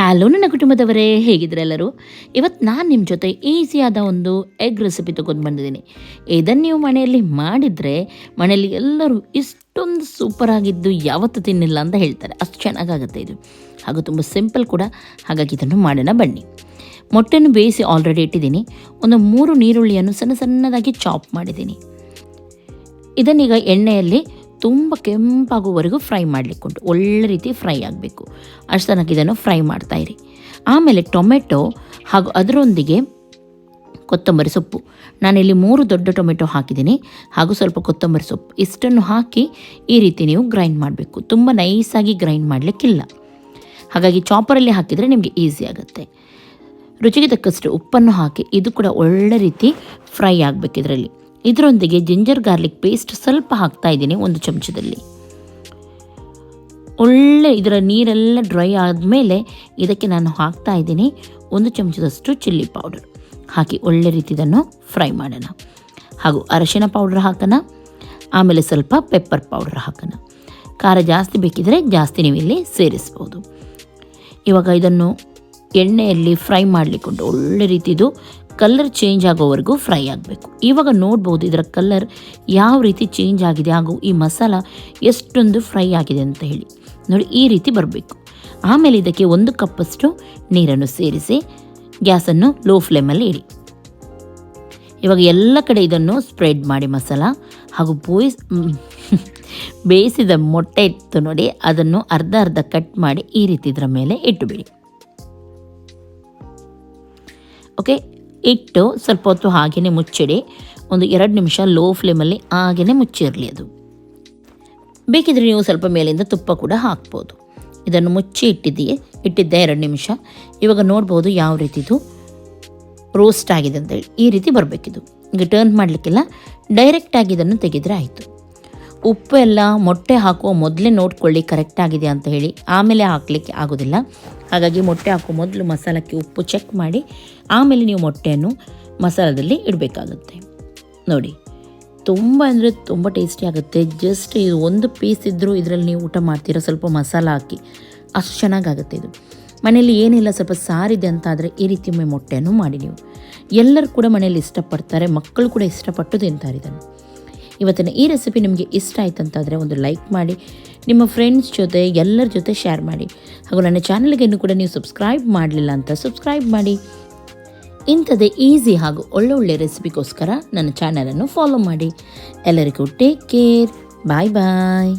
Hello ನನ್ನ ಕುಟುಂಬದವರೇ ಹೇಗಿದ್ರೆ ಎಲ್ಲರೂ ಇವತ್ತು ನಾನು ನಿಮ್ಮ ಜೊತೆ ಈಸಿಯಾದ ಒಂದು ಎಗ್ ರೆಸಿಪಿ ತಗೊಂಡು ಬಂದಿದ್ದೀನಿ. ಇದನ್ನು ನೀವು ಮನೆಯಲ್ಲಿ ಮಾಡಿದರೆ ಮನೆಯಲ್ಲಿ ಎಲ್ಲರೂ ಇಷ್ಟೊಂದು ಸೂಪರಾಗಿದ್ದು ಯಾವತ್ತೂ ತಿನ್ನಿಲ್ಲ ಅಂತ ಹೇಳ್ತಾರೆ. ಅಷ್ಟು ಚೆನ್ನಾಗಾಗುತ್ತೆ ಇದು. ಹಾಗೂ ತುಂಬ ಸಿಂಪಲ್ ಕೂಡ. ಹಾಗಾಗಿ ಇದನ್ನು ಮಾಡೋಣ ಬನ್ನಿ. ಮೊಟ್ಟೆಯನ್ನು ಬೇಯಿಸಿ ಆಲ್ರೆಡಿ ಇಟ್ಟಿದ್ದೀನಿ. ಒಂದು ಮೂರು ನೀರುಳ್ಳಿಯನ್ನು ಸಣ್ಣ ಸಣ್ಣದಾಗಿ ಚಾಪ್ ಮಾಡಿದ್ದೀನಿ. ಇದನ್ನೀಗ ಎಣ್ಣೆಯಲ್ಲಿ ತುಂಬ ಕೆಂಪಾಗುವವರೆಗೂ ಫ್ರೈ ಮಾಡಲಿಕ್ಕುಂಟು ಒಳ್ಳೆ ರೀತಿ ಫ್ರೈ ಆಗಬೇಕು. ಅಷ್ಟು ತನಕ ಇದನ್ನು ಫ್ರೈ ಮಾಡ್ತಾಯಿರಿ ಆಮೇಲೆ ಟೊಮೆಟೊ ಹಾಗೂ ಅದರೊಂದಿಗೆ ಕೊತ್ತಂಬರಿ ಸೊಪ್ಪು. ನಾನಿಲ್ಲಿ ಮೂರು ದೊಡ್ಡ ಟೊಮೆಟೊ ಹಾಕಿದ್ದೀನಿ. ಹಾಗೂ ಸ್ವಲ್ಪ ಕೊತ್ತಂಬರಿ ಸೊಪ್ಪು. ಇಷ್ಟನ್ನು ಹಾಕಿ ಈ ರೀತಿ ನೀವು ಗ್ರೈಂಡ್ ಮಾಡಬೇಕು. ತುಂಬ ನೈಸಾಗಿ ಗ್ರೈಂಡ್ ಮಾಡಲಿಕ್ಕಿಲ್ಲ. ಹಾಗಾಗಿ ಚಾಪರಲ್ಲಿ ಹಾಕಿದರೆ ನಿಮಗೆ ಈಸಿ ಆಗುತ್ತೆ. ರುಚಿಗೆ ತಕ್ಕಷ್ಟು ಉಪ್ಪನ್ನು ಹಾಕಿ ಇದು ಕೂಡ ಒಳ್ಳೆ ರೀತಿ ಫ್ರೈ ಆಗಬೇಕು ಇದರಲ್ಲಿ. ಇದರೊಂದಿಗೆ ಜಿಂಜರ್ ಗಾರ್ಲಿಕ್ ಪೇಸ್ಟ್ ಸ್ವಲ್ಪ ಹಾಕ್ತಾ ಇದ್ದೀನಿ ಒಂದು ಚಮಚದಲ್ಲಿ. ಒಳ್ಳೆ ಇದರ ನೀರೆಲ್ಲ ಡ್ರೈ ಆದಮೇಲೆ ಇದಕ್ಕೆ ನಾನು ಹಾಕ್ತಾ ಇದ್ದೀನಿ ಒಂದು ಚಮಚದಷ್ಟು ಚಿಲ್ಲಿ ಪೌಡರ್ ಹಾಕಿ ಒಳ್ಳೆ ರೀತಿ ಇದನ್ನು ಫ್ರೈ ಮಾಡೋಣ. ಹಾಗೂ ಅರಶಿನ ಪೌಡ್ರ್ ಹಾಕೋಣ. ಆಮೇಲೆ ಸ್ವಲ್ಪ ಪೆಪ್ಪರ್ ಪೌಡ್ರ್ ಹಾಕೋಣ. ಖಾರ ಜಾಸ್ತಿ ಬೇಕಿದ್ರೆ ಜಾಸ್ತಿ ನೀವು ಇಲ್ಲಿ ಸೇರಿಸ್ಬೋದು. ಇವಾಗ ಇದನ್ನು ಎಣ್ಣೆಯಲ್ಲಿ ಫ್ರೈ ಮಾಡಲಿಕ್ಕುಂಟು ಒಳ್ಳೆ ರೀತಿದು ಕಲರ್ ಚೇಂಜ್ ಆಗೋವರೆಗೂ ಫ್ರೈ ಆಗಬೇಕು. ಇವಾಗ ನೋಡ್ಬೋದು ಇದರ ಕಲರ್ ಯಾವ ರೀತಿ ಚೇಂಜ್ ಆಗಿದೆ ಹಾಗೂ ಈ ಮಸಾಲ ಎಷ್ಟೊಂದು ಫ್ರೈ ಆಗಿದೆ ಅಂತ ಹೇಳಿ. ನೋಡಿ, ಈ ರೀತಿ ಬರಬೇಕು. ಆಮೇಲೆ ಇದಕ್ಕೆ ಒಂದು ಕಪ್ಪಷ್ಟು ನೀರನ್ನು ಸೇರಿಸಿ, ಗ್ಯಾಸನ್ನು ಲೋ ಫ್ಲೇಮಲ್ಲಿ ಇಡಿ. ಇವಾಗ ಎಲ್ಲ ಕಡೆ ಇದನ್ನು ಸ್ಪ್ರೆಡ್ ಮಾಡಿ ಮಸಾಲ ಹಾಗೂ ಬೋಯ್ಸ್ ಬೇಯಿಸಿದ ಮೊಟ್ಟೆ ಇತ್ತು ನೋಡಿ, ಅದನ್ನು ಅರ್ಧ ಅರ್ಧ ಕಟ್ ಮಾಡಿ ಈ ರೀತಿ ಇದರ ಮೇಲೆ ಇಟ್ಟುಬಿಡಿ. ಓಕೆ ಇಟ್ಟು ಸ್ವಲ್ಪ ಹೊತ್ತು ಹಾಗೆಯೇ ಮುಚ್ಚಿಡಿ. ಒಂದು ಎರಡು ನಿಮಿಷ ಲೋ ಫ್ಲೇಮಲ್ಲಿ ಹಾಗೆಯೇ ಮುಚ್ಚಿರಲಿ ಅದು. ಬೇಕಿದ್ರೆ ನೀವು ಸ್ವಲ್ಪ ಮೇಲಿಂದ ತುಪ್ಪ ಕೂಡ ಹಾಕ್ಬೋದು. ಇದನ್ನು ಮುಚ್ಚಿ ಇಟ್ಟಿದ್ದೀಯೇ. ಇಟ್ಟಿದ್ದೆ ಎರಡು ನಿಮಿಷ. ಇವಾಗ ನೋಡ್ಬೋದು ಯಾವ ರೀತಿದು ರೋಸ್ಟ್ ಆಗಿದೆ ಅಂತೇಳಿ ಈ ರೀತಿ ಬರಬೇಕಿದು. ಈಗ ಟರ್ನ್ ಮಾಡಲಿಕ್ಕಿಲ್ಲ. ಡೈರೆಕ್ಟಾಗಿ ಇದನ್ನು ತೆಗೆದರೆ ಆಯಿತು. ಉಪ್ಪು ಎಲ್ಲ ಮೊಟ್ಟೆ ಹಾಕುವ ಮೊದಲೇ ನೋಡ್ಕೊಳ್ಳಿ ಕರೆಕ್ಟ್ ಆಗಿದೆ ಅಂತ ಹೇಳಿ. ಆಮೇಲೆ ಹಾಕಲಿಕ್ಕೆ ಆಗೋದಿಲ್ಲ. ಹಾಗಾಗಿ ಮೊಟ್ಟೆ ಹಾಕೋ ಮೊದಲು ಮಸಾಲಕ್ಕೆ ಉಪ್ಪು ಚೆಕ್ ಮಾಡಿ, ಆಮೇಲೆ ನೀವು ಮೊಟ್ಟೆಯನ್ನು ಮಸಾಲದಲ್ಲಿ ಇಡಬೇಕಾಗುತ್ತೆ. ನೋಡಿ, ತುಂಬ ಅಂದರೆ ತುಂಬ ಟೇಸ್ಟಿ ಆಗುತ್ತೆ. ಜಸ್ಟ್ ಇದು ಒಂದು ಪೀಸ್ ಇದ್ದರೂ ಇದರಲ್ಲಿ ನೀವು ಊಟ ಮಾಡ್ತೀರಾ, ಸ್ವಲ್ಪ ಮಸಾಲ ಹಾಕಿ, ಅಷ್ಟು ಚೆನ್ನಾಗಾಗುತ್ತೆ ಇದು. ಮನೆಯಲ್ಲಿ ಏನಿಲ್ಲ, ಸ್ವಲ್ಪ ಸಾರಿದೆ ಅಂತ ಆದರೆ ಈ ರೀತಿ ಒಮ್ಮೆ ಮೊಟ್ಟೆಯನ್ನು ಮಾಡಿ ನೀವು. ಎಲ್ಲರೂ ಕೂಡ ಮನೆಯಲ್ಲಿ ಇಷ್ಟಪಡ್ತಾರೆ, ಮಕ್ಕಳು ಕೂಡ ಇಷ್ಟಪಟ್ಟು ತಿಂತಾರೆ ಇದನ್ನು. ಇವತ್ತಿನ ಈ ರೆಸಿಪಿ ನಿಮಗೆ ಇಷ್ಟ ಆಯ್ತಂತಾದರೆ ಒಂದು ಲೈಕ್ ಮಾಡಿ, ನಿಮ್ಮ ಫ್ರೆಂಡ್ಸ್ ಜೊತೆ, ಎಲ್ಲರ ಜೊತೆ ಶೇರ್ ಮಾಡಿ. ಹಾಗೂ ನನ್ನ ಚಾನಲ್ಗೆ ಇನ್ನೂ ಕೂಡ ನೀವು ಸಬ್ಸ್ಕ್ರೈಬ್ ಮಾಡಲಿಲ್ಲ ಅಂತ ಸಬ್ಸ್ಕ್ರೈಬ್ ಮಾಡಿ. ಇಂಥದ್ದೇ ಈಸಿ ಹಾಗೂ ಒಳ್ಳೊಳ್ಳೆ ರೆಸಿಪಿಗೋಸ್ಕರ ನನ್ನ ಚಾನಲನ್ನು ಫಾಲೋ ಮಾಡಿ. ಎಲ್ಲರಿಗೂ ಟೇಕ್ ಕೇರ್ ಬಾಯ್ ಬಾಯ್